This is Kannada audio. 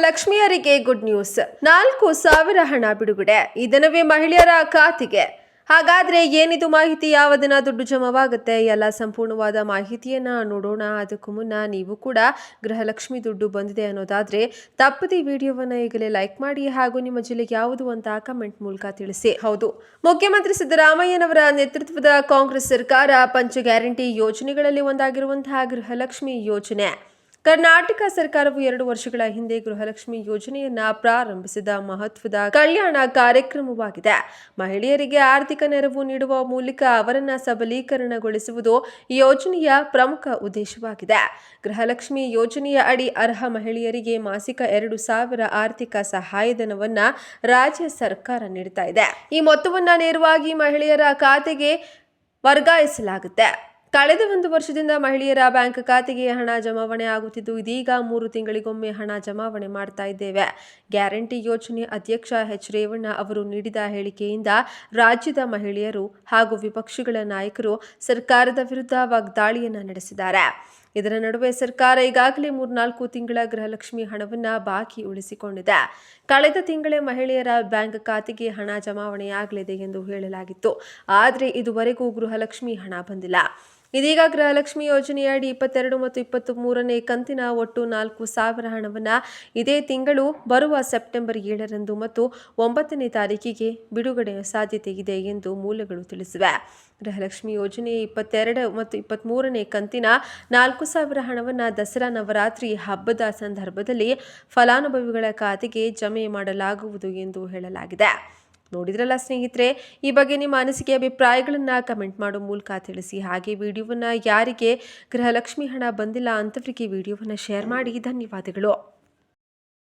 ಗೃಹಲಕ್ಷ್ಮಿಯರಿಗೆ ಗುಡ್ ನ್ಯೂಸ್ ನಾಲ್ಕು ಸಾವಿರ ಹಣ ಬಿಡುಗಡೆ. ಇದನ್ನವೇ ಮಹಿಳೆಯರ ಖಾತೆಗೆ. ಹಾಗಾದ್ರೆ ಏನಿದು ಮಾಹಿತಿ? ಯಾವ ದಿನ ದುಡ್ಡು ಜಮವಾಗುತ್ತೆ? ಎಲ್ಲ ಸಂಪೂರ್ಣವಾದ ಮಾಹಿತಿಯನ್ನ ನೋಡೋಣ. ಅದಕ್ಕೂ ಮುನ್ನ ನೀವು ಕೂಡ ಗೃಹಲಕ್ಷ್ಮಿ ದುಡ್ಡು ಬಂದಿದೆ ಅನ್ನೋದಾದ್ರೆ ತಪ್ಪದೆ ವಿಡಿಯೋವನ್ನ ಈಗಲೇ ಲೈಕ್ ಮಾಡಿ ಹಾಗೂ ನಿಮ್ಮ ಜಿಲ್ಲೆಗೆ ಯಾವುದು ಅಂತ ಕಮೆಂಟ್ ಮೂಲಕ ತಿಳಿಸಿ. ಹೌದು. ಮುಖ್ಯಮಂತ್ರಿ ಸಿದ್ದರಾಮಯ್ಯನವರ ನೇತೃತ್ವದ ಕಾಂಗ್ರೆಸ್ ಸರ್ಕಾರ ಪಂಚ ಗ್ಯಾರಂಟಿ ಯೋಜನೆಗಳಲ್ಲಿ ಒಂದಾಗಿರುವಂತಹ ಗೃಹಲಕ್ಷ್ಮಿ ಯೋಜನೆ. ಕರ್ನಾಟಕ ಸರ್ಕಾರವು ಎರಡು ವರ್ಷಗಳ ಹಿಂದೆ ಗೃಹಲಕ್ಷ್ಮಿ ಯೋಜನೆಯನ್ನ ಪ್ರಾರಂಭಿಸಿದ ಮಹತ್ವದ ಕಲ್ಯಾಣ ಕಾರ್ಯಕ್ರಮವಾಗಿದೆ. ಮಹಿಳೆಯರಿಗೆ ಆರ್ಥಿಕ ನೆರವು ನೀಡುವ ಮೂಲಕ ಅವರನ್ನ ಸಬಲೀಕರಣಗೊಳಿಸುವುದು ಯೋಜನೆಯ ಪ್ರಮುಖ ಉದ್ದೇಶವಾಗಿದೆ. ಗೃಹಲಕ್ಷ್ಮಿ ಯೋಜನೆಯ ಅಡಿ ಅರ್ಹ ಮಹಿಳೆಯರಿಗೆ ಮಾಸಿಕ ಎರಡು ಸಾವಿರ ಆರ್ಥಿಕ ಸಹಾಯಧನವನ್ನ ರಾಜ್ಯ ಸರ್ಕಾರ ನೀಡ್ತಾ ಇದೆ. ಈ ಮೊತ್ತವನ್ನ ನೇರವಾಗಿ ಮಹಿಳೆಯರ ಖಾತೆಗೆ ವರ್ಗಾಯಿಸಲಾಗುತ್ತೆ. ಕಳೆದ ಒಂದು ವರ್ಷದಿಂದ ಮಹಿಳೆಯರ ಬ್ಯಾಂಕ್ ಖಾತೆಗೆ ಹಣ ಜಮಾವಣೆ ಆಗುತ್ತಿದ್ದು, ಇದೀಗ ಮೂರು ತಿಂಗಳಿಗೊಮ್ಮೆ ಹಣ ಜಮಾವಣೆ ಮಾಡ್ತಾ ಇದ್ದೇವೆ. ಗ್ಯಾರಂಟಿ ಯೋಜನೆ ಅಧ್ಯಕ್ಷ ಎಚ್. ರೇವಣ್ಣ ಅವರು ನೀಡಿದ ಹೇಳಿಕೆಯಿಂದ ರಾಜ್ಯದ ಮಹಿಳೆಯರು ಹಾಗೂ ವಿಪಕ್ಷಗಳ ನಾಯಕರು ಸರ್ಕಾರದ ವಿರುದ್ಧ ವಾಗ್ದಾಳಿಯನ್ನ ನಡೆಸಿದ್ದಾರೆ. ಇದರ ನಡುವೆ ಸರ್ಕಾರ ಈಗಾಗಲೇ ಮೂರ್ನಾಲ್ಕು ತಿಂಗಳ ಗೃಹಲಕ್ಷ್ಮಿ ಹಣವನ್ನ ಬಾಕಿ ಉಳಿಸಿಕೊಂಡಿದೆ. ಕಳೆದ ತಿಂಗಳೇ ಮಹಿಳೆಯರ ಬ್ಯಾಂಕ್ ಖಾತೆಗೆ ಹಣ ಜಮಾವಣೆಯಾಗಲಿದೆ ಎಂದು ಹೇಳಲಾಗಿತ್ತು. ಆದರೆ ಇದುವರೆಗೂ ಗೃಹಲಕ್ಷ್ಮಿ ಹಣ ಬಂದಿಲ್ಲ. ಇದೀಗ ಗೃಹಲಕ್ಷ್ಮಿ ಯೋಜನೆಯಡಿ ಇಪ್ಪತ್ತೆರಡು ಮತ್ತು ಇಪ್ಪತ್ತ್ ಮೂರನೇ ಕಂತಿನ ಒಟ್ಟು ನಾಲ್ಕು ಸಾವಿರ ಹಣವನ್ನು ಇದೇ ತಿಂಗಳು ಬರುವ ಸೆಪ್ಟೆಂಬರ್ ಏಳರಂದು ಮತ್ತು ಒಂಬತ್ತನೇ ತಾರೀಕಿಗೆ ಬಿಡುಗಡೆಯ ಸಾಧ್ಯತೆ ಇದೆ ಎಂದು ಮೂಲಗಳು ತಿಳಿಸಿವೆ. ಗೃಹಲಕ್ಷ್ಮಿ ಯೋಜನೆ ಇಪ್ಪತ್ತೆರಡು ಮತ್ತು ಇಪ್ಪತ್ತ್ಮೂರನೇ ಕಂತಿನ ನಾಲ್ಕು ಸಾವಿರ ಹಣವನ್ನು ದಸರಾ ನವರಾತ್ರಿ ಹಬ್ಬದ ಸಂದರ್ಭದಲ್ಲಿ ಫಲಾನುಭವಿಗಳ ಖಾತೆಗೆ ಜಮೆ ಮಾಡಲಾಗುವುದು ಎಂದು ಹೇಳಲಾಗಿದೆ. ನೋಡಿದ್ರಲ್ಲ ಸ್ನೇಹಿತರೆ? ಈ ಬಗ್ಗೆ ನಿಮ್ಮ ಅನಿಸಿಕೆ, ಅಭಿಪ್ರಾಯಗಳನ್ನು ಕಮೆಂಟ್ ಮಾಡೋ ಮೂಲಕ ತಿಳಿಸಿ. ಹಾಗೆ ವಿಡಿಯೋವನ್ನು ಯಾರಿಗೆ ಗೃಹಲಕ್ಷ್ಮಿ ಹಣ ಬಂದಿಲ್ಲ ಅಂಥವರಿಗೆ ವಿಡಿಯೋವನ್ನು ಶೇರ್ ಮಾಡಿ. ಧನ್ಯವಾದಗಳು.